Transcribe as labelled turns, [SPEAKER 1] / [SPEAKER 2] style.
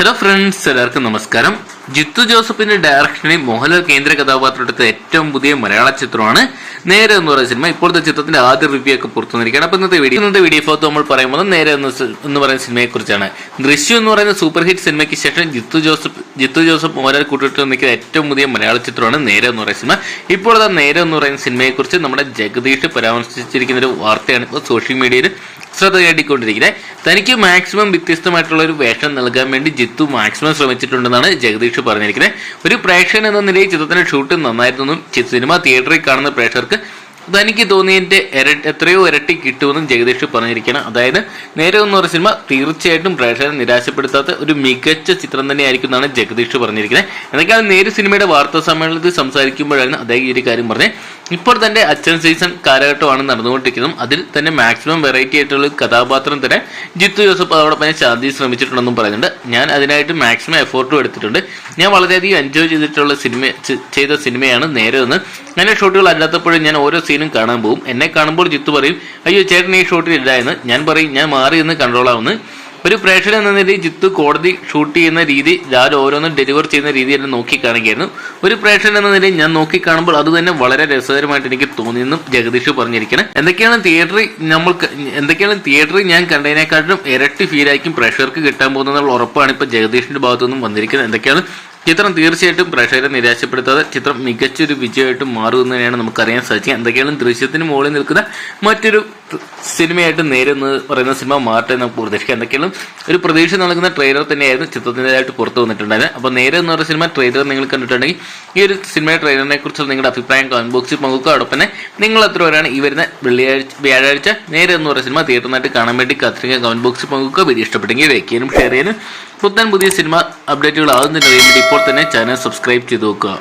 [SPEAKER 1] Hello friends എല്ലാവർക്കും നമസ്കാരം. ജിത്തു ജോസഫിന്റെ ഡയറക്ഷനിൽ മോഹൻലാൽ കേന്ദ്ര കഥാപാത്രമെടുത്ത ഏറ്റവും പുതിയ മലയാള ചിത്രമാണ് നേരെ എന്ന് പറയുന്ന സിനിമ ഇപ്പോഴത്തെ ചിത്രത്തിന്റെ ആദ്യ റിവ്യൂ ഒക്കെ പുറത്തു വന്നിരിക്കുകയാണ് അപ്പൊ ഇന്നത്തെ വീഡിയോ ഇന്നത്തെ വീഡിയോ ഭാഗത്ത് നമ്മൾ പറയുമ്പോൾ നേരെ എന്ന് പറയുന്ന സിനിമയെ കുറിച്ചാണ്. ദൃശ്യം എന്ന് പറയുന്ന സൂപ്പർ ഹിറ്റ് സിനിമയ്ക്ക് ശേഷം ജിത്തു ജോസഫ് ജിത്തു ജോസഫ് മോഹൻലാൽ കൂട്ടിട്ട് നിൽക്കുന്ന ഏറ്റവും പുതിയ മലയാള ചിത്രമാണ് നേരെ എന്ന് പറയുന്ന സിനിമ ഇപ്പോഴത്തെ നേരെ എന്ന് പറയുന്ന സിനിമയെ കുറിച്ച് നമ്മുടെ ജഗദീഷ് പരാമർശിച്ചിരിക്കുന്ന ഒരു വാർത്തയാണ്. ഇപ്പോൾ സോഷ്യൽ മീഡിയയിൽ ശ്രദ്ധ നേടിക്കൊണ്ടിരിക്കുന്നത്. തനിക്ക് മാക്സിമം വ്യത്യസ്തമായിട്ടുള്ള ഒരു വേഷം നൽകാൻ വേണ്ടി ജിത്തു മാക്സിമം ശ്രമിച്ചിട്ടുണ്ടെന്നാണ് ജഗദീഷ് പറഞ്ഞിരിക്കുന്നത്. ഒരു പ്രേക്ഷകൻ എന്ന നിലയിൽ ചിത്രത്തിന്റെ ഷൂട്ട് നന്നായിരുന്നെന്നും ചി- സിനിമ തിയേറ്ററിൽ കാണുന്ന പ്രേക്ഷകർക്ക് തനിക്ക് തോന്നിയതിന്റെ എത്രയോ ഇരട്ടി കിട്ടുമെന്നും ജഗദീഷ് പറഞ്ഞിരിക്കണം. അതായത് നേരെ എന്ന് പറഞ്ഞ സിനിമ തീർച്ചയായിട്ടും പ്രേക്ഷകരെ നിരാശപ്പെടുത്താത്ത ഒരു മികച്ച ചിത്രം തന്നെയായിരിക്കും എന്നാണ് ജഗദീഷ് പറഞ്ഞിരിക്കുന്നത്. എന്തൊക്കെയാണ് നേര് സിനിമയുടെ വാർത്താ സമ്മേളനത്തിൽ സംസാരിക്കുമ്പോഴാണ് അദ്ദേഹം ഈ ഒരു കാര്യം പറഞ്ഞത്. ഇപ്പോൾ തന്നെ അച്ഛൻ സീസൺ കാലഘട്ടമാണ് നടന്നുകൊണ്ടിരിക്കുന്നത് അതിൽ തന്നെ മാക്സിമം വെറൈറ്റി ആയിട്ടുള്ള കഥാപാത്രം തന്നെ ജിത്തു ജോസഫ് അതോടൊപ്പം ശാന്തി ശ്രമിച്ചിട്ടുണ്ടെന്നും പറയുന്നുണ്ട്. ഞാൻ അതിനായിട്ട് മാക്സിമം എഫോർട്ടും എടുത്തിട്ടുണ്ട്. ഞാൻ വളരെയധികം എൻജോയ് ചെയ്തിട്ടുള്ള സിനിമ ചെയ്ത സിനിമയാണ് നേരെ എന്ന് അങ്ങനെ ഷോട്ടുകൾ അല്ലാത്തപ്പോഴും ഞാൻ ഓരോ സീനും കാണാൻ പോകും. എന്നെ കാണുമ്പോൾ ജിത്തു പറയും അയ്യോ ചേട്ടൻ ഈ ഷോട്ടിൽ ഇല്ല എന്ന്. ഞാൻ പറയും ഞാൻ മാറി എന്ന് കൺട്രോളാവുന്നു ഒരു പ്രേക്ഷകൻ എന്ന നിലയിൽ ജിത്തു കോടതി ഷൂട്ട് ചെയ്യുന്ന രീതി ഞാൻ ഓരോന്നും ഡെലിവർ ചെയ്യുന്ന രീതി എന്നെ നോക്കി കാണുകയായിരുന്നു ഒരു പ്രേക്ഷകൻ എന്ന നിലയിൽ ഞാൻ നോക്കിക്കാണുമ്പോൾ അത് തന്നെ വളരെ രസകരമായിട്ട് എനിക്ക് തോന്നിയെന്നും ജഗദീഷ് പറഞ്ഞിരിക്കണം എന്തൊക്കെയാണ് തിയേറ്ററിൽ നമ്മൾക്ക് എന്തൊക്കെയാണ് തിയേറ്ററിൽ ഞാൻ കണ്ടതിനെക്കാട്ടിലും ഇരട്ടി ഫീലായിരിക്കും പ്രേക്ഷകർക്ക് കിട്ടാൻ പോകുന്നതെന്നുള്ള ഉറപ്പാണ് ഇപ്പൊ ജഗദീഷിന്റെ ഭാഗത്തു നിന്നും വന്നിരിക്കുന്നത്. എന്തൊക്കെയാണ് ചിത്രം തീർച്ചയായിട്ടും പ്രേക്ഷകരെ നിരാശപ്പെടുത്താതെ ചിത്രം മികച്ചൊരു വിജയമായിട്ട് മാറുമെന്ന് തന്നെയാണ് നമുക്കറിയാൻ സാധിക്കുക എന്തൊക്കെയാണ് ദൃശ്യത്തിന് മുകളിൽ നിൽക്കുന്ന മറ്റൊരു സിനിമയായിട്ട് നേരെ എന്ന് പറയുന്ന സിനിമ മാറട്ടെ നമുക്ക് പ്രതീക്ഷിക്കാം. എന്തൊക്കെയാണ് ഒരു പ്രതീക്ഷ നൽകുന്ന ട്രെയിലർ തന്നെയായിരുന്നു ചിത്രത്തിന്റെതായിട്ട് പുറത്തു വന്നിട്ടുണ്ടായത്. അപ്പോൾ നേരെ എന്ന് പറയുന്ന സിനിമ ട്രെയിലർ നിങ്ങൾ കണ്ടിട്ടുണ്ടെങ്കിൽ ഈ ഒരു സിനിമയുടെ ട്രെയിലറിനെ കുറിച്ചുള്ള നിങ്ങളുടെ അഭിപ്രായം കമന്റ് ബോക്സിൽ പങ്കുക്കുക അതോടൊപ്പം നിങ്ങൾ എത്ര പേരാണ് ഈ വരുന്ന വെള്ളിയാഴ്ച വ്യാഴാഴ്ച നേരെ എന്ന് പറയുന്ന സിനിമ തിയേറ്ററിനായിട്ട് കാണാൻ വേണ്ടി കാത്തിരിക്കുക. കമന്റ് ബോക്സിൽ പങ്കുക്കുക വീഡിയോ ഇഷ്ടപ്പെട്ടെങ്കിൽ ലൈക്ക് ചെയ്യാനും ഷെയർ ചെയ്യാനും പുത്തൻ പുതിയ സിനിമ അപ്ഡേറ്റുകൾ ആകുന്നതിന് വേണ്ടി ഇപ്പോൾ തന്നെ ചാനൽ സബ്സ്ക്രൈബ് ചെയ്ത് നോക്കുക